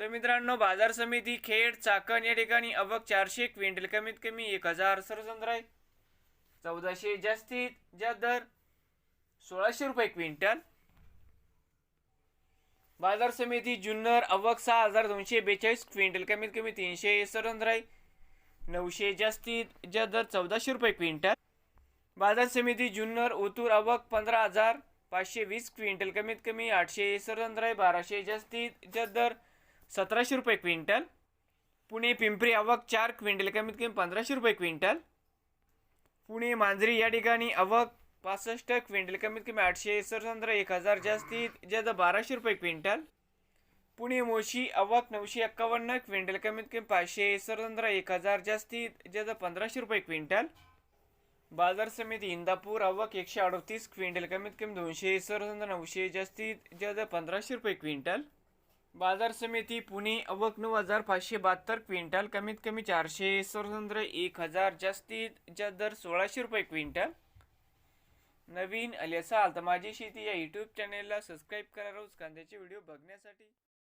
तर मित्रांनो बाजार समिती खेड चाकण या ठिकाणी अवक चारशे क्विंटल कमीत कमी एक हजार. सरसंद्र आहे चौदाशे जास्तीत ज्या दर सोळाशे रुपये क्विंटल. बाजार समिती जुन्नर अवक सहा हजार दोनशे बेचाळीस क्विंटल कमीत कमी तीनशे. सरसंद्र आहे नऊशे जास्तीत ज्या दर चौदाशे रुपये क्विंटल. बाजार समिती जुन्नर ओतूर अवक पंधरा हजार पाचशे वीस क्विंटल कमीत कमी आठशे. सरसंद्र आहे बाराशे जास्तीत ज्या दर सतराशे रुपये क्विंटल. पुणे पिंपरी आवक चार क्विंटल कमीत कमी पंधराशे रुपये क्विंटल. पुणे मांजरी या ठिकाणी आवक पासष्ट क्विंटल कमीत कमी आठशे सरसंद्र एक हजार जास्तीत जास्त बाराशे रुपये क्विंटल. पुणे मोशी आवक नऊशे एक्कावन्न क्विंटल कमीत कमी पाचशे सरसंद्र एक हजार जास्तीत जास्त पंधराशे रुपये क्विंटल. बाजार समिती इंदापूर आवक एकशे अडतीस क्विंटल कमीत कमी दोनशे सरसंद्र नऊशे जास्तीत जास्त पंधराशे रुपये क्विंटल. बाजार समिती पुणे अवक नऊ हजार पाचशे बहात्तर क्विंटल कमीत कमी चारशे स्वतंत्र एक हजार जास्तीत जास्त दर सोळाशे रुपये क्विंटल. नवीन आले असाल तर माझी शेती या यूट्यूब चॅनेलला सबस्क्राईब करा रोज कांद्याचे व्हिडिओ बघण्यासाठी.